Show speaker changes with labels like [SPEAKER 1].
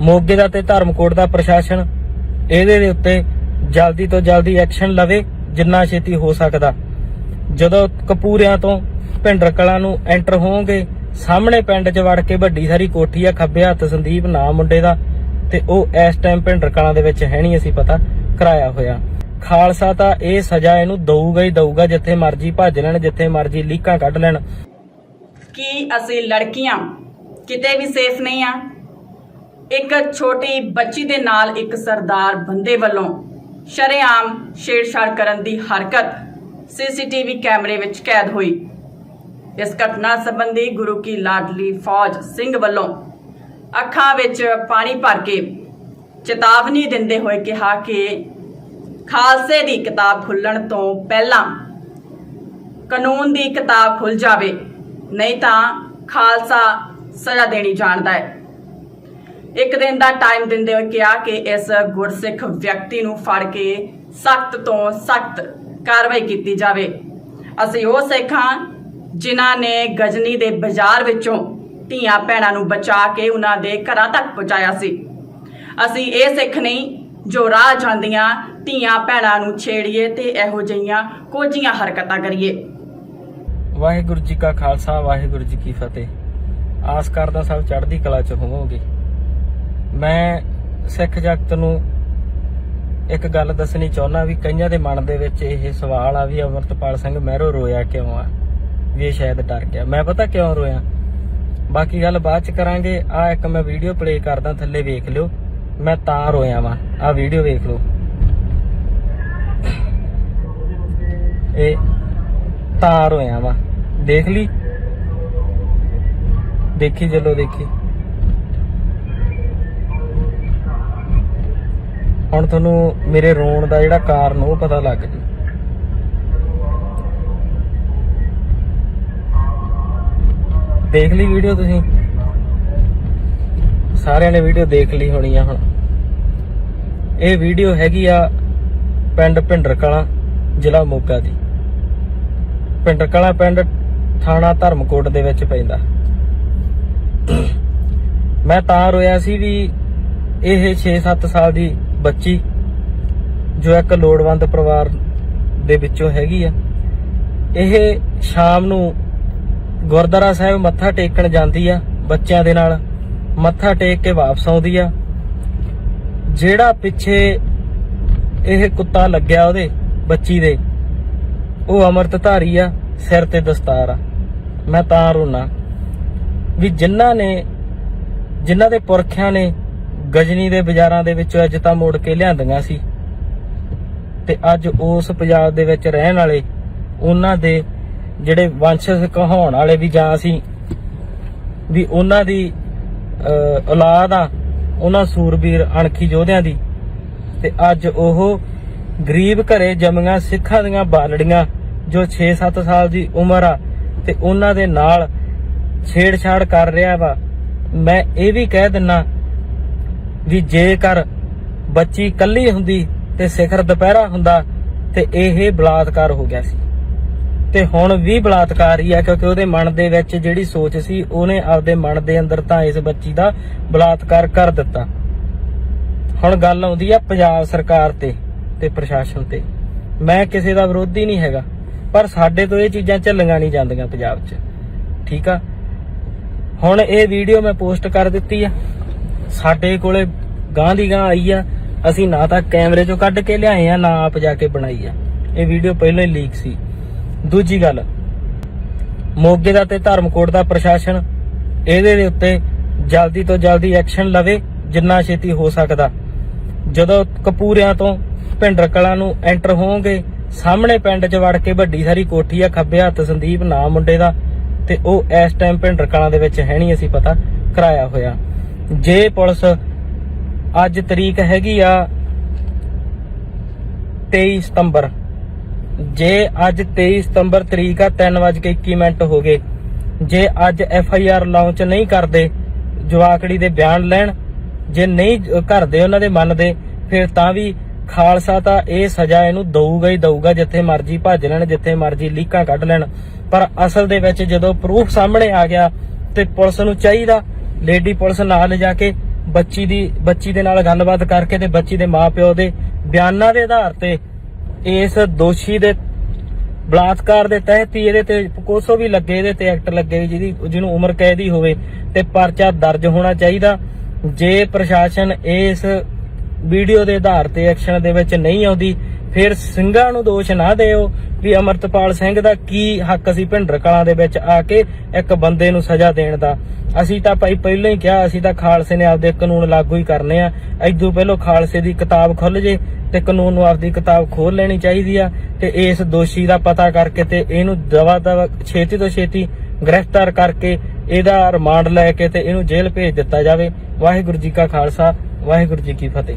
[SPEAKER 1] ਮੋਗੇ ਦਾ ਤੇ ਧਰਮਕੋਟ ਦਾ ਪ੍ਰਸ਼ਾਸਨ ਇਹਦੇ ਦੇ ਉੱਤੇ ਜਲਦੀ ਤੋਂ ਜਲਦੀ ਐਕਸ਼ਨ ਲਵੇ, ਜਿੰਨਾ ਛੇਤੀ ਹੋ ਸਕਦਾ। ਜਦੋਂ ਕਪੂਰਿਆਂ ਤੋਂ ਭਿੰਡਰ ਕਲਾਂ ਨੂੰ ਐਂਟਰ ਹੋਵੋਗੇ ਸਾਹਮਣੇ ਪਿੰਡ 'ਚ ਵੜ ਕੇ ਵੱਡੀ ਸਾਰੀ ਕੋਠੀ ਆ, ਖੱਬੇ ਹੱਥ ਸੰਦੀਪ ਨਾਮ ਮੁੰਡੇ ਦਾ, ਤੇ ਉਹ ਇਸ ਟਾਈਮ ਭਿੰਡਰ ਕਲਾਂ ਦੇ ਵਿੱਚ ਹੈ ਨਹੀਂ ਅਸੀਂ ਪਤਾ, ਕਰਾਇਆ ਹੋਇਆ। ਖਾਲਸਾ ਤਾਂ ਇਹ ਸਜ਼ਾ ਇਹਨੂੰ ਦਊਗਾ ਹੀ ਦਊਗਾ, ਜਿੱਥੇ ਮਰਜ਼ੀ ਭੱਜ ਲੈਣ, ਜਿੱਥੇ ਮਰਜ਼ੀ ਲੀਕਾਂ ਕੱਢ ਲੈਣ।
[SPEAKER 2] ਕੀ ਅਸੀਂ ਲੜਕੀਆਂ? ਕਿਤੇ ਵੀ ਸੇਫ ਨਹੀਂ ਆ? ਇੱਕ ਛੋਟੀ ਬੱਚੀ ਦੇ ਨਾਲ ਇੱਕ ਸਰਦਾਰ ਬੰਦੇ ਵੱਲੋਂ ਸ਼ਰੇਆਮ ਛੇੜਛਾੜ ਕਰਨ ਦੀ ਹਰਕਤ ਸੀਸੀਟੀਵੀ ਕੈਮਰੇ ਵਿੱਚ ਕੈਦ ਹੋਈ। ਇਸ ਘਟਨਾ ਸੰਬੰਧੀ ਗੁਰੂ ਕੀ ਲਾਡਲੀ ਫੌਜ ਸਿੰਘ ਵੱਲੋਂ ਅੱਖਾਂ ਵਿੱਚ ਪਾਣੀ ਭਰ ਕੇ ਚੇਤਾਵਨੀ ਦਿੰਦੇ ਹੋਏ ਕਿਹਾ ਕਿ ਖਾਲਸੇ ਦੀ ਕਿਤਾਬ ਖੁੱਲਣ ਤੋਂ ਪਹਿਲਾਂ ਕਾਨੂੰਨ ਦੀ ਕਿਤਾਬ ਖੁੱਲ ਜਾਵੇ, ਨਹੀਂ ਤਾਂ ਖਾਲਸਾ ਸਜ਼ਾ ਦੇਣੀ ਜਾਣਦਾ ਹੈ। ਇੱਕ ਦਿਨ ਦਾ ਟਾਈਮ ਦਿੰਦੇ ਹੋਏ ਕਿਹਾ ਕਿ ਇਸ ਗੁਰਸਿੱਖ ਵਿਅਕਤੀ ਨੂੰ ਫੜ ਕੇ ਸਖਤ ਤੋਂ ਸਖਤ ਕਾਰਵਾਈ ਕੀਤੀ ਜਾਵੇ। ਅਸੀਂ ਉਹ ਸਿੱਖਾਂ ਜਿਨ੍ਹਾਂ ਨੇ ਗਜਨੀ ਦੇ ਬਾਜ਼ਾਰ ਵਿੱਚੋਂ ਧੀਆਂ ਭੈਣਾਂ ਨੂੰ ਬਚਾ ਕੇ ਉਹਨਾਂ ਦੇ ਘਰਾਂ ਤੱਕ ਪਹੁੰਚਾਇਆ ਸੀ। ਅਸੀਂ ਇਹ ਸਿੱਖ ਨਹੀਂ ਜੋ ਰਾਹ ਜਾਂਦੀਆਂ ਧੀਆਂ ਭੈਣਾਂ ਨੂੰ ਛੇੜੀਏ ਤੇ ਇਹੋ ਜਿਹੀਆਂ ਕੋਝੀਆਂ ਹਰਕਤਾਂ ਕਰੀਏ।
[SPEAKER 1] ਵਾਹਿਗੁਰੂ ਜੀ ਕਾ ਖਾਲਸਾ, ਵਾਹਿਗੁਰੂ ਜੀ ਕੀ ਫਤਿਹ। ਆਸ ਕਰਦਾ ਸਭ ਚੜ੍ਹਦੀ ਕਲਾ ਚ ਹੋਵੋਗੇ। ਮੈਂ ਸਿੱਖ ਜਗਤ ਨੂੰ ਇੱਕ ਗੱਲ ਦੱਸਣੀ ਚਾਹੁੰਦਾ ਵੀ ਕਈਆਂ ਦੇ ਮਨ ਦੇ ਵਿੱਚ ਇਹ ਸਵਾਲ ਆ ਵੀ ਅਮਰਤਪਾਲ ਸਿੰਘ ਮਹਿਰੋ ਰੋਇਆ ਕਿਉਂ ਆ? ਵੀ ਇਹ ਸ਼ਾਇਦ ਡਰ ਗਿਆ। ਮੈਂ ਪਤਾ ਕਿਉਂ ਰੋਇਆ? ਬਾਕੀ ਗੱਲ ਬਾਅਦ ਚ ਕਰਾਂਗੇ। ਆ ਇੱਕ ਮੈਂ ਵੀਡੀਓ ਪਲੇ ਕਰਦਾ, ਥੱਲੇ ਵੇਖ ਲਿਓ। ਮੈਂ ਤਾਂ ਰੋਇਆ ਵਾਂ। ਆ ਵੀਡੀਓ ਵੇਖ ਲਓ। ਇਹ ਤਾਂ ਰੋਇਆ ਵਾਂ। ਦੇਖ ਲਈ? ਦੇਖੀ ਚਲੋ ਦੇਖੀ। ਹੁਣ ਤੁਹਾਨੂੰ ਮੇਰੇ ਰੋਣ ਦਾ ਜਿਹੜਾ ਕਾਰਨ ਉਹ ਪਤਾ ਲੱਗ ਜੂ। ਦੇਖ ਲਈ ਵੀਡੀਓ ਤੁਸੀਂ? ਸਾਰਿਆਂ ਨੇ ਵੀਡੀਓ ਦੇਖ ਲਈ ਹੋਣੀ ਆ ਹੁਣ। ਇਹ ਵੀਡੀਓ ਹੈਗੀ ਆ ਪਿੰਡ ਭਿੰਡਰ ਕਲਾਂ ਜ਼ਿਲ੍ਹਾ ਮੋਗਾ ਦੀ। ਭਿੰਡਰ ਕਲਾਂ ਪਿੰਡ ਥਾਣਾ ਧਰਮਕੋਟ ਦੇ ਵਿੱਚ ਪੈਂਦਾ। ਮੈਂ ਤਾਂ ਰੋਇਆ ਸੀ ਵੀ ਇਹ 6-7 ਸਾਲ ਦੀ ਬੱਚੀ ਜੋ ਇੱਕ ਲੋੜਵੰਦ ਪਰਿਵਾਰ ਦੇ ਵਿੱਚੋਂ ਹੈਗੀ ਆ। ਇਹ ਸ਼ਾਮ ਨੂੰ ਗੁਰਦੁਆਰਾ ਸਾਹਿਬ ਮੱਥਾ ਟੇਕਣ ਜਾਂਦੀ ਆ ਬੱਚਿਆਂ ਦੇ ਨਾਲ। ਮੱਥਾ ਟੇਕ ਕੇ ਵਾਪਸ ਆਉਂਦੀ ਆ। ਜਿਹੜਾ ਪਿੱਛੇ ਇਹ ਕੁੱਤਾ ਲੱਗਿਆ ਉਹਦੇ, ਬੱਚੀ ਦੇ, ਉਹ ਅੰਮ੍ਰਿਤਧਾਰੀ ਆ, ਸਿਰ ਤੇ ਦਸਤਾਰ ਆ। ਮੈਂ ਤਾਂ ਰੋਣਾ ਵੀ ਜਿਨ੍ਹਾਂ ਨੇ, ਜਿਨ੍ਹਾਂ ਦੇ ਪੁਰਖਿਆਂ ਨੇ ਗਜਨੀ ਦੇ ਬਾਜ਼ਾਰਾਂ ਦੇ ਵਿੱਚ ਅੱਜ ਤਾਂ ਮੋੜ ਕੇ ਲਿਆਂਦੀਆਂ ਸੀ। ਤੇ ਅੱਜ ਉਸ ਪੰਜਾਬ ਦੇ ਵਿੱਚ ਰਹਿਣ ਵਾਲੇ ਉਹਨਾਂ ਦੇ ਜਿਹੜੇ ਵੰਸ਼ਜ ਕਹਾਉਣ ਵਾਲੇ ਵੀ ਜਾਂ ਅਸੀਂ ਵੀ ਉਹਨਾਂ ਦੀ ਔਲਾਦ ਆ, ਉਹਨਾਂ ਸੂਰਬੀਰ ਅਣਖੀ ਯੋਧਿਆਂ ਦੀ। ਤੇ ਅੱਜ ਉਹ ਗਰੀਬ ਘਰੇ ਜੰਮੀਆਂ ਸਿੱਖਾਂ ਦੀਆਂ ਬਾਲੜੀਆਂ ਜੋ 6-7 ਸਾਲ ਦੀ ਉਮਰ ਆ ਤੇ ਉਹਨਾਂ ਦੇ ਨਾਲ ਛੇੜਛਾੜ ਕਰ ਰਿਹਾ ਵਾ। ਮੈਂ ਇਹ ਵੀ ਕਹਿ ਦਿੰਨਾ ਵੀ ਜੇਕਰ ਬੱਚੀ ਕੱਲੀ ਹੁੰਦੀ ਤੇ ਸਿਖਰ ਦੁਪਹਿਰਾ ਹੁੰਦਾ ਤੇ ਇਹ ਬਲਾਤਕਾਰ ਹੋ ਗਿਆ ਸੀ। ਤੇ ਹੁਣ ਵੀ ਬਲਾਤਕਾਰ ਹੀ ਆ ਕਿਉਂਕਿ ਉਹਦੇ ਮਨ ਦੇ ਵਿੱਚ ਜਿਹੜੀ ਸੋਚ ਸੀ, ਉਹਨੇ ਆਪਦੇ ਮਨ ਦੇ ਅੰਦਰ ਤਾਂ ਇਸ ਬੱਚੀ ਦਾ ਬਲਾਤਕਾਰ ਕਰ ਦਿੱਤਾ। ਹੁਣ ਗੱਲ ਆਉਂਦੀ ਆ ਪੰਜਾਬ ਸਰਕਾਰ ਤੇ ਤੇ ਪ੍ਰਸ਼ਾਸਨ ਤੇ। ਮੈਂ ਕਿਸੇ ਦਾ ਵਿਰੋਧੀ ਨਹੀਂ ਹੈਗਾ, ਪਰ ਸਾਡੇ ਤੋਂ ਇਹ ਚੀਜ਼ਾਂ ਚੱਲੀਆਂ ਨਹੀਂ ਜਾਂਦੀਆਂ ਪੰਜਾਬ 'ਚ। ਠੀਕ ਆ? ਹੁਣ ਇਹ ਵੀਡੀਓ ਮੈਂ ਪੋਸਟ ਕਰ ਦਿੱਤੀ ਆ। ਸਾਡੇ ਕੋਲੇ ਗਾਂ ਦੀ ਗਾਂ ਆਈ ਆ, ਅਸੀਂ ਨਾ ਤਾਂ ਕੈਮਰੇ 'ਚੋਂ ਕੱਢ ਕੇ ਲਿਆਏ ਆ, ਨਾ ਆਪ ਜਾ ਕੇ ਬਣਾਈ ਆ। ਇਹ ਵੀਡੀਓ ਪਹਿਲਾਂ ਹੀ ਲੀਕ ਸੀ। ਦੂਜੀ ਗੱਲ, ਮੋਗੇ ਦਾ ਤੇ ਧਰਮਕੋਟ ਦਾ ਪ੍ਰਸ਼ਾਸਨ ਇਹਦੇ ਦੇ ਉੱਤੇ ਜਲਦੀ ਤੋਂ ਜਲਦੀ ਐਕਸ਼ਨ ਲਵੇ, ਜਿੰਨਾ ਛੇਤੀ ਹੋ ਸਕਦਾ। ਜਦੋਂ ਕਪੂਰਿਆਂ ਤੋਂ ਭਿੰਡਰ ਕਲਾਂ ਨੂੰ ਐਂਟਰ ਹੋਵੋਗੇ ਸਾਹਮਣੇ ਪਿੰਡ 'ਚ ਵੜ ਕੇ ਵੱਡੀ ਸਾਰੀ ਕੋਠੀ ਆ, ਖੱਬੇ ਹੱਥ ਸੰਦੀਪ ਨਾਮ ਮੁੰਡੇ ਦਾ, ਤੇ ਉਹ ਇਸ ਟਾਈਮ ਭਿੰਡਰ ਕਲਾਂ ਦੇ ਵਿੱਚ ਹੈ ਨਹੀਂ, ਅਸੀਂ ਪਤਾ, ਕਰਾਇਆ ਹੋਇਆ। ਜੇ ਪੁਲਿਸ ਅੱਜ ਤਰੀਕ ਹੈਗੀ ਆ 23 ਸਤੰਬਰ, ਜੇ ਅੱਜ 23 ਸਤੰਬਰ ਤਰੀਕ ਆ 3:21 ਮਿੰਟ ਹੋ ਗਏ, ਜੇ ਅੱਜ ਐਫ ਆਈ ਆਰ ਲਾਂਚ ਨਹੀਂ ਕਰਦੇ, ਜਵਾਕੜੀ ਦੇ ਬਿਆਨ ਲੈਣ, ਜੇ ਨਹੀਂ ਕਰਦੇ ਉਹਨਾਂ ਦੇ ਮੰਨਦੇ ਫਿਰ ਤਾਂ ਵੀ ਖਾਲਸਾ ਤਾਂ ਇਹ ਸਜ਼ਾ ਇਹਨੂੰ ਦਊਗਾ ਹੀ ਦਊਗਾ, ਜਿੱਥੇ ਮਰਜ਼ੀ ਭੱਜ ਲੈਣ, ਜਿੱਥੇ ਮਰਜ਼ੀ ਲੀਕਾਂ ਕੱਢ ਲੈਣ, ਪਰ ਅਸਲ ਦੇ ਵਿੱਚ ਜਦੋਂ ਪ੍ਰੂਫ ਸਾਹਮਣੇ ਆ ਗਿਆ ਤੇ ਪੁਲਿਸ ਨੂੰ ਚਾਹੀਦਾ ਲੇਡੀ ਪੁਲਿਸ ਨਾਲ ਲਿਜਾ ਕੇ ਬੱਚੀ ਦੀ, ਬੱਚੀ ਦੇ ਨਾਲ ਗੱਲਬਾਤ ਕਰਕੇ ਤੇ ਬੱਚੀ ਦੇ ਮਾਪਿਓ ਦੇ ਬਿਆਨਾਂ ਦੇ ਆਧਾਰ ਤੇ ਇਸ ਦੋਸ਼ੀ ਦੇ ਬਲਾਤਕਾਰ ਦੇ ਤਹਿਤ ਹੀ ਇਹਦੇ ਤੇ ਕੋਸੋ ਵੀ ਲੱਗੇ, ਇਹਦੇ ਤੇ ਐਕਟ ਲੱਗੇ ਜਿਹਦੀ, ਜਿਹਨੂੰ ਉਮਰ ਕੈਦ ਹੀ ਹੋਵੇ ਤੇ ਪਰਚਾ ਦਰਜ ਹੋਣਾ ਚਾਹੀਦਾ। ਜੇ ਪ੍ਰਸ਼ਾਸਨ ਇਸ ਵੀਡੀਓ ਦੇ ਆਧਾਰ ਤੇ ਐਕਸ਼ਨ ਦੇ ਵਿੱਚ ਨਹੀਂ ਆਉਂਦੀ, ਫਿਰ ਸਿੰਘਾਂ ਨੂੰ ਦੋਸ਼ ਨਾ ਦਿਓ ਵੀ ਅਮਰਤਪਾਲ ਸਿੰਘ ਦਾ ਕੀ ਹੱਕ ਸੀ ਭਿੰਡਰ ਕਲਾਂ ਦੇ ਵਿੱਚ ਆ ਕੇ ਇੱਕ ਬੰਦੇ ਨੂੰ ਸਜ਼ਾ ਦੇਣ ਦਾ। ਅਸੀਂ ਤਾਂ ਭਾਈ ਪਹਿਲਾਂ ਹੀ ਕਿਹਾ, ਅਸੀਂ ਤਾਂ ਖਾਲਸੇ ਨੇ ਆਪਦੇ ਕਾਨੂੰਨ ਲਾਗੂ ਹੀ ਕਰਨੇ ਆ। ਐਦੋਂ ਪਹਿਲਾਂ ਖਾਲਸੇ ਦੀ ਕਿਤਾਬ ਖੁੱਲ ਜੇ ਤੇ ਕਾਨੂੰਨ ਨੂੰ ਆਪਦੀ ਕਿਤਾਬ ਖੋਲ ਲੈਣੀ ਚਾਹੀਦੀ ਆ ਤੇ ਇਸ ਦੋਸ਼ੀ ਦਾ ਪਤਾ ਕਰਕੇ ਤੇ ਇਹਨੂੰ ਦਵਾ ਦਵਾ ਛੇਤੀ ਤੋਂ ਛੇਤੀ ਗ੍ਰਿਫਤਾਰ ਕਰਕੇ ਇਹਦਾ ਰਿਮਾਂਡ ਲੈ ਕੇ ਤੇ ਇਹਨੂੰ ਜੇਲ੍ਹ ਭੇਜ ਦਿੱਤਾ ਜਾਵੇ। ਵਾਹਿਗੁਰੂ ਜੀ ਕਾ ਖਾਲਸਾ, ਵਾਹਿਗੁਰੂ ਜੀ ਕੀ ਫਤਿਹ।